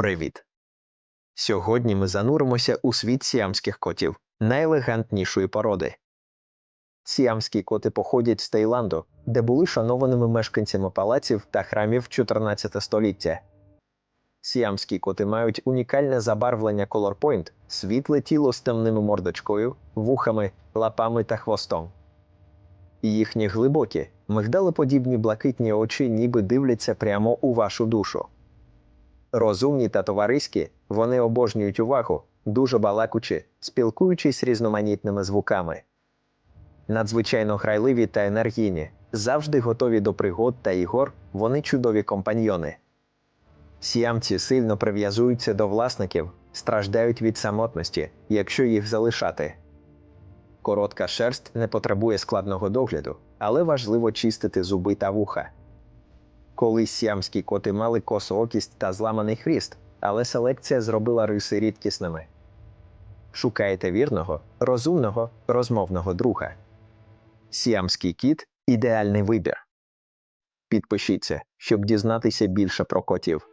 Привіт! Сьогодні ми зануримося у світ сіамських котів, найелегантнішої породи. Сіамські коти походять з Таїланду, де були шанованими мешканцями палаців та храмів 14 століття. Сіамські коти мають унікальне забарвлення Color Point, світле тіло з темними мордочкою, вухами, лапами та хвостом. Їхні глибокі, мигдалеподібні блакитні очі ніби дивляться прямо у вашу душу. Розумні та товариські, вони обожнюють увагу, дуже балакучі, спілкуючись різноманітними звуками. Надзвичайно грайливі та енергійні, завжди готові до пригод та ігор, вони чудові компаньйони. Сіамці сильно прив'язуються до власників, страждають від самотності, якщо їх залишати. Коротка шерсть не потребує складного догляду, але важливо чистити зуби та вуха. Колись сіамські коти мали косоокість та зламаний хвіст, але селекція зробила риси рідкісними. Шукаєте вірного, розумного, розмовного друга. Сіамський кіт ідеальний вибір. Підпишіться, щоб дізнатися більше про котів.